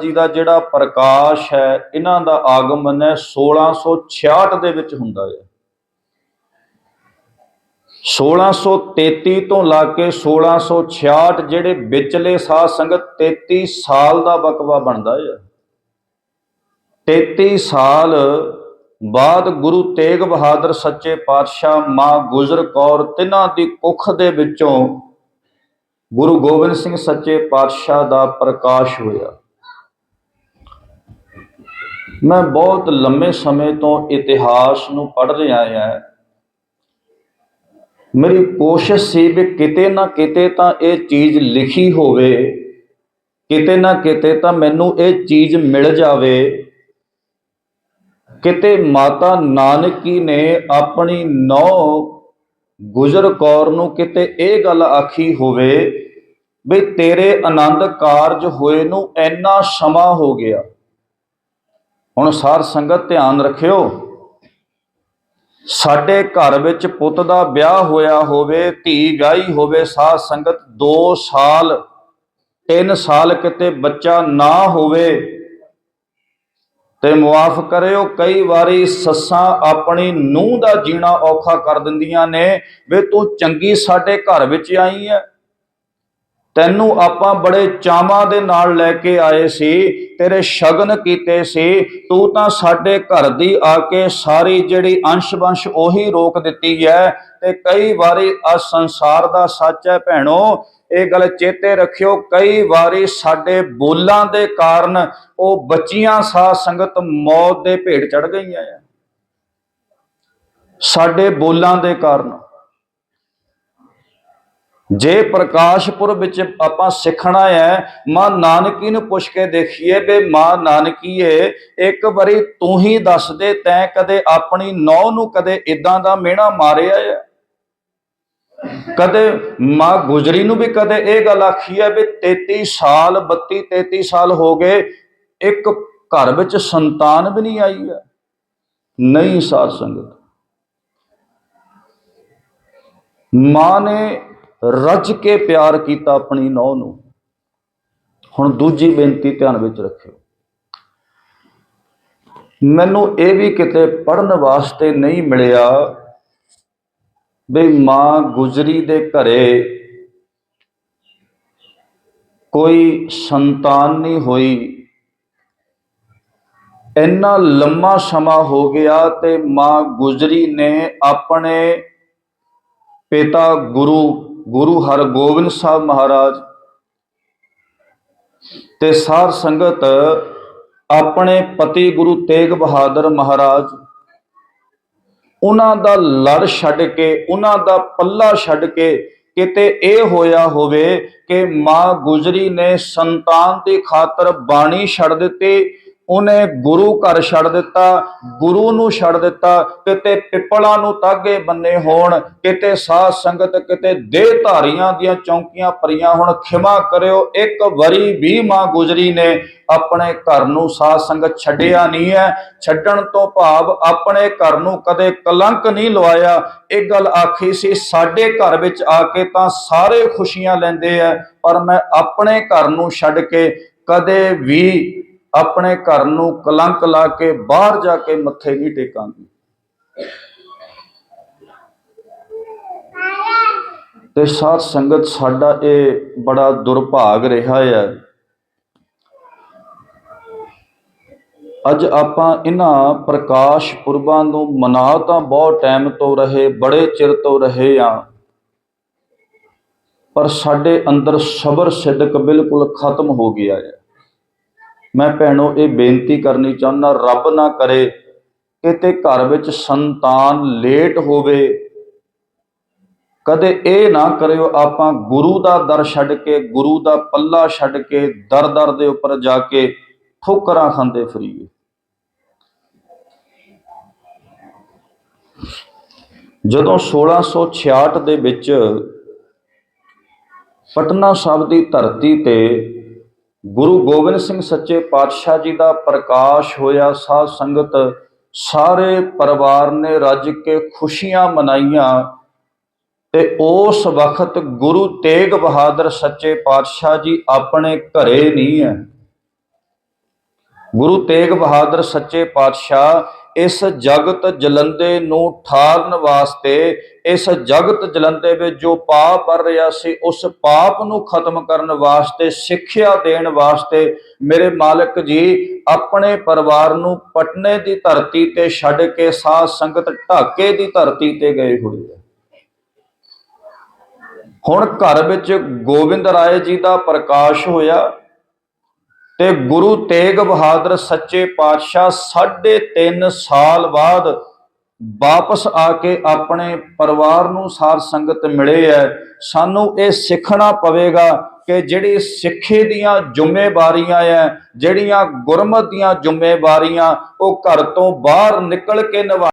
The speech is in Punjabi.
ਜੀ ਦਾ ਜਿਹੜਾ ਪ੍ਰਕਾਸ਼ ਹੈ, ਇਹਨਾਂ ਦਾ ਆਗਮਨ ਹੈ 1666 ਦੇ ਵਿੱਚ ਹੁੰਦਾ ਹੈ। 1633 ਤੋਂ ਲਾ ਕੇ 1666 ਜਿਹੜੇ ਵਿਚਲੇ ਸਾਧ ਸੰਗਤ 33 ਸਾਲ ਦਾ ਵਕਵਾ ਬਣਦਾ ਹੈ। 33 ਸਾਲ ਬਾਅਦ ਗੁਰੂ ਤੇਗ ਬਹਾਦਰ ਸੱਚੇ ਪਾਤਸ਼ਾਹ ਮਾਂ ਗੁਜਰ ਕੌਰ ਤਿਨਾਂ ਦੀ ਕੁੱਖ ਦੇ ਵਿੱਚੋਂ ਗੁਰੂ ਗੋਬਿੰਦ ਸਿੰਘ ਸੱਚੇ ਪਾਤਸ਼ਾਹ ਦਾ ਪ੍ਰਕਾਸ਼ ਹੋਇਆ। ਮੈਂ ਬਹੁਤ ਲੰਮੇ ਸਮੇਂ ਤੋਂ ਇਤਿਹਾਸ ਨੂੰ ਪੜ੍ਹ ਰਿਹਾ ਹਾਂ। ਮੇਰੀ ਕੋਸ਼ਿਸ਼ ਸੀ ਵੀ ਕਿਤੇ ਨਾ ਕਿਤੇ ਤਾਂ ਇਹ ਚੀਜ਼ ਲਿਖੀ ਹੋਵੇ, ਕਿਤੇ ਨਾ ਕਿਤੇ ਤਾਂ ਮੈਨੂੰ ਇਹ ਚੀਜ਼ ਮਿਲ ਜਾਵੇ। ਕਿਤੇ ਮਾਤਾ ਨਾਨਕੀ ਨੇ ਆਪਣੀ ਨੌ ਗੁਜਰ ਕੌਰ ਨੂੰ ਕਿਤੇ ਇਹ ਗੱਲ ਆਖੀ ਹੋਵੇ ਵੀ ਤੇਰੇ ਆਨੰਦ ਕਾਰਜ ਹੋਏ ਨੂੰ ਇੰਨਾ ਸਮਾਂ ਹੋ ਗਿਆ। ਹੁਣ ਸਾਰ ਸੰਗਤ ਧਿਆਨ ਰੱਖਿਓ। ਸਾਡੇ ਘਰ ਵਿੱਚ ਪੁੱਤ ਦਾ ਵਿਆਹ ਹੋਇਆ ਹੋਵੇ, ਧੀ ਗਾਈ ਹੋਵੇ ਸਾਧ ਸੰਗਤ 2 ਸਾਲ 3 ਸਾਲ ਕਿਤੇ ਬੱਚਾ ਨਾ ਹੋਵੇ, ਤੇ ਮੁਆਫ ਕਰਿਓ। ਕਈ ਵਾਰੀ ਸੱਸਾਂ ਆਪਣੀ ਨੂੰਹ ਦਾ ਜੀਣਾ ਔਖਾ ਕਰ ਦਿੰਦੀਆਂ ਨੇ, ਵੇ ਤੂੰ ਚੰਗੀ ਸਾਡੇ ਘਰ ਵਿੱਚ ਆਈ ਹੈ ਤੈਨੂੰ ਆਪਾਂ ਬੜੇ ਚਾਵਾਂ ਦੇ ਨਾਲ ਲੈ ਕੇ ਆਏ ਸੀ, ਤੇਰੇ ਸ਼ਗਨ ਕੀਤੇ ਸੀ, ਤੂੰ ਤਾਂ ਸਾਡੇ ਘਰ ਦੀ ਆ ਕੇ ਸਾਰੀ ਜਿਹੜੀ ਅੰਸ਼ ਵੰਸ਼ ਉਹੀ ਰੋਕ ਦਿੱਤੀ ਹੈ ਤੇ ਕਈ ਵਾਰੀ ਆ ਸੰਸਾਰ ਦਾ ਸੱਚ ਹੈ ਭੈਣੋ, ਇਹ ਗੱਲ ਚੇਤੇ ਰੱਖਿਓ, ਕਈ ਵਾਰੀ ਸਾਡੇ ਬੋਲਾਂ ਦੇ ਕਾਰਨ ਉਹ ਬੱਚੀਆਂ ਸਾਧ ਸੰਗਤ ਮੌਤ ਦੇ ਭੇਟ ਚੜ ਗਈਆਂ ਆ ਸਾਡੇ ਬੋਲਾਂ ਦੇ ਕਾਰਨ। ਜੇ ਪ੍ਰਕਾਸ਼ਪੁਰ ਵਿੱਚ ਆਪਾਂ ਸਿੱਖਣਾ ਹੈ, ਮਾਂ ਨਾਨਕੀ ਨੂੰ ਪੁੱਛ ਕੇ ਦੇਖੀਏ ਵੀ ਮਾਂ ਨਾਨਕੀਏ, ਇੱਕ ਵਾਰੀ ਤੂੰ ਹੀ ਦੱਸ ਦੇ, ਤੈਂ ਕਦੇ ਆਪਣੀ ਨੌ ਨੂੰ ਕਦੇ ਇਦਾਂ ਦਾ ਮਿਹਣਾ ਮਾਰਿਆ ਹੈ? ਕਦੇ ਮਾਂ ਗੁਜਰੀ ਨੂੰ ਵੀ ਕਦੇ ਇਹ ਗੱਲ ਆਖੀ ਹੈ ਵੀ 33 ਸਾਲ 32 33 ਸਾਲ ਹੋ ਗਏ, ਇੱਕ ਘਰ ਵਿੱਚ ਸੰਤਾਨ ਵੀ ਨਹੀਂ ਆਈ ਹੈ? ਨਹੀਂ ਸਾਧ ਸੰਗਤ। ਮਾਂ ਨੇ ਰੱਜ ਕੇ ਪਿਆਰ ਕੀਤਾ ਆਪਣੀ ਨੌ ਨੂੰ। ਹੁਣ ਦੂਜੀ ਬੇਨਤੀ ਧਿਆਨ ਵਿੱਚ ਰੱਖਿਓ। ਮੈਨੂੰ ਇਹ ਵੀ ਕਿਤੇ ਪੜਨ ਵਾਸਤੇ ਨਹੀਂ ਮਿਲਿਆ ਵੀ ਮਾਂ ਗੁਜਰੀ ਦੇ ਘਰੇ ਕੋਈ ਸੰਤਾਨ ਨਹੀਂ ਹੋਈ। ਇੰਨਾ ਲੰਮਾ ਸਮਾਂ ਹੋ ਗਿਆ ਤੇ ਮਾਂ ਗੁਜਰੀ ਨੇ ਆਪਣੇ ਪਿਤਾ ਗੁਰੂ ਗੁਰੂ ਹਰਗੋਬਿੰਦ ਸਾਹਿਬ ਮਹਾਰਾਜ ਤੇ ਸਾਰ ਸੰਗਤ ਆਪਣੇ ਪਤੀ ਗੁਰੂ ਤੇਗ ਬਹਾਦਰ ਮਹਾਰਾਜ, ਉਹਨਾਂ ਦਾ ਲੜ ਛੱਡ ਕੇ, ਉਹਨਾਂ ਦਾ ਪੱਲਾ ਛੱਡ ਕੇ ਕਿਤੇ ਇਹ ਹੋਇਆ ਹੋਵੇ ਕਿ ਮਾਂ ਗੁਜਰੀ ਨੇ ਸੰਤਾਨ ਦੀ ਖਾਤਰ ਬਾਣੀ ਛੱਡ ਦਿੱਤੀ ਉਹਨੇ ਗੁਰੂ ਘਰ ਛੱਡ ਦਿੱਤਾ, ਗੁਰੂ ਨੂੰ ਛੱਡ ਦਿੱਤਾ, ਕਿਤੇ ਪਿੱਪਲਾਂ ਨੂੰ ਤਾਗੇ ਬੰਨੇ ਹੋਣ, ਕਿਤੇ ਸਾਧ ਸੰਗਤ, ਕਿਤੇ ਦੇਹ ਧਾਰੀਆਂ ਦੀਆਂ ਚੌਂਕੀਆਂ ਭਰੀਆਂ ਹੁਣ, ਖਿਮਾ ਕਰਿਓ, ਇੱਕ ਵਰੀ ਵੀ ਮਾਂ ਗੁਜਰੀ ਨੇ ਆਪਣੇ ਘਰ ਨੂੰ ਸਾਧ ਸੰਗਤ ਛੱਡਿਆ ਨਹੀਂ ਹੈ। ਛੱਡਣ ਤੋਂ ਭਾਵ ਆਪਣੇ ਘਰ ਨੂੰ ਕਦੇ ਕਲੰਕ ਨਹੀਂ ਲਵਾਇਆ। ਇਹ ਗੱਲ ਆਖੀ ਸੀ, ਸਾਡੇ ਘਰ ਵਿੱਚ ਆ ਕੇ ਤਾਂ ਸਾਰੇ ਖੁਸ਼ੀਆਂ ਲੈਂਦੇ ਆ, ਪਰ ਮੈਂ ਆਪਣੇ ਘਰ ਨੂੰ ਛੱਡ ਕੇ ਕਦੇ ਵੀ ਆਪਣੇ ਘਰ ਨੂੰ ਕਲੰਕ ਲਾ ਕੇ ਬਾਹਰ ਜਾ ਕੇ ਮੱਥੇ ਨਹੀਂ ਟੇਕਾਂਗੀ। ਤੇ ਸਾਧ ਸੰਗਤ, ਸਾਡਾ ਇਹ ਬੜਾ ਦੁਰਭਾਗ ਰਿਹਾ ਹੈ। ਅੱਜ ਆਪਾਂ ਇਹਨਾਂ ਪ੍ਰਕਾਸ਼ ਪੁਰਬਾਂ ਨੂੰ ਮਨਾ ਤਾਂ ਬਹੁਤ ਟਾਈਮ ਤੋਂ ਰਹੇ, ਬੜੇ ਚਿਰ ਤੋਂ ਰਹੇ ਆ ਪਰ ਸਾਡੇ ਅੰਦਰ ਸਬਰ ਸਿੱਧਕ ਬਿਲਕੁਲ ਖਤਮ ਹੋ ਗਿਆ ਹੈ। ਮੈਂ ਭੈਣੋ ਇਹ ਬੇਨਤੀ ਕਰਨੀ ਚਾਹੁੰਦਾ, ਰੱਬ ਨਾ ਕਰੇ ਕਿਤੇ ਘਰ ਵਿੱਚ ਸੰਤਾਨ ਲੇਟ ਹੋਵੇ। ਕਦੇ ਇਹ ਨਾ ਕਰਿਓ, ਆਪਾਂ ਗੁਰੂ ਦਾ ਦਰ ਛੱਡ ਕੇ, ਗੁਰੂ ਦਾ ਪੱਲਾ ਛੱਡ ਕੇ, ਦਰ ਦਰ ਦੇ ਉੱਪਰ ਜਾ ਕੇ ਠੋਕਰਾਂ ਖਾਂਦੇ ਫਰੀਏ। ਜਦੋਂ 1666 ਦੇ ਵਿੱਚ ਪਟਨਾ ਸਾਹਿਬ ਦੀ ਧਰਤੀ ਤੇ ਗੁਰੂ ਗੋਬਿੰਦ ਸਿੰਘ ਸੱਚੇ ਪਾਤਸ਼ਾਹ ਜੀ ਦਾ ਪ੍ਰਕਾਸ਼ ਹੋਇਆ ਸਾਧ ਸੰਗਤ। ਸਾਰੇ ਪਰਿਵਾਰ ਨੇ ਰੱਜ ਕੇ ਖੁਸ਼ੀਆਂ ਮਨਾਈਆਂ ਤੇ ਉਸ ਵਕਤ ਗੁਰੂ ਤੇਗ ਬਹਾਦਰ ਸੱਚੇ ਪਾਤਸ਼ਾਹ ਜੀ ਆਪਣੇ ਘਰੇ ਨਹੀਂ ਹੈ। ਗੁਰੂ ਤੇਗ ਬਹਾਦਰ ਸੱਚੇ ਪਾਤਸ਼ਾਹ ਇਸ ਜਗਤ ਜਲੰਦੇ ਨੂੰ ਠਾਰਨ ਵਾਸਤੇ, ਇਸ ਜਗਤ ਜਲੰਦੇ ਵਿੱਚ ਜੋ ਪਾਪ ਵਰ ਰਿਹਾ ਸੀ, ਉਸ ਪਾਪ ਨੂੰ ਖਤਮ ਕਰਨ ਵਾਸਤੇ, ਸਿੱਖਿਆ ਦੇਣ ਵਾਸਤੇ ਮੇਰੇ ਮਾਲਕ ਜੀ, ਆਪਣੇ ਪਰਿਵਾਰ ਨੂੰ ਪਟਨੇ ਦੀ ਧਰਤੀ ਤੇ ਛੱਡ ਕੇ ਸਾਧ ਸੰਗਤ ਢਾਕੇ ਦੀ ਧਰਤੀ ਤੇ ਗਏ ਹੋਏ ਆ। ਹੁਣ ਘਰ ਵਿੱਚ ਗੋਬਿੰਦ ਰਾਏ ਜੀ ਦਾ ਪ੍ਰਕਾਸ਼ ਹੋਇਆ। ਤੇ ਗੁਰੂ ਤੇਗ ਬਹਾਦਰ ਸੱਚੇ ਪਾਤਸ਼ਾਹ ਸਾਢੇ ਤਿੰਨ ਸਾਲ ਬਾਅਦ ਵਾਪਸ ਆ ਕੇ ਆਪਣੇ ਪਰਿਵਾਰ ਨੂੰ ਸਾਰ ਸੰਗਤ ਮਿਲੇ ਐ ਸਾਨੂੰ ਇਹ ਸਿੱਖਣਾ ਪਵੇਗਾ ਕਿ ਜਿਹੜੀ ਸਿੱਖੇ ਦੀਆਂ ਜ਼ਿੰਮੇਵਾਰੀਆਂ ਐ ਜਿਹੜੀਆਂ ਗੁਰਮਤ ਦੀਆਂ ਜ਼ਿੰਮੇਵਾਰੀਆਂ ਉਹ ਘਰ ਤੋਂ ਬਾਹਰ ਨਿਕਲ ਕੇ ਨਿਭਾ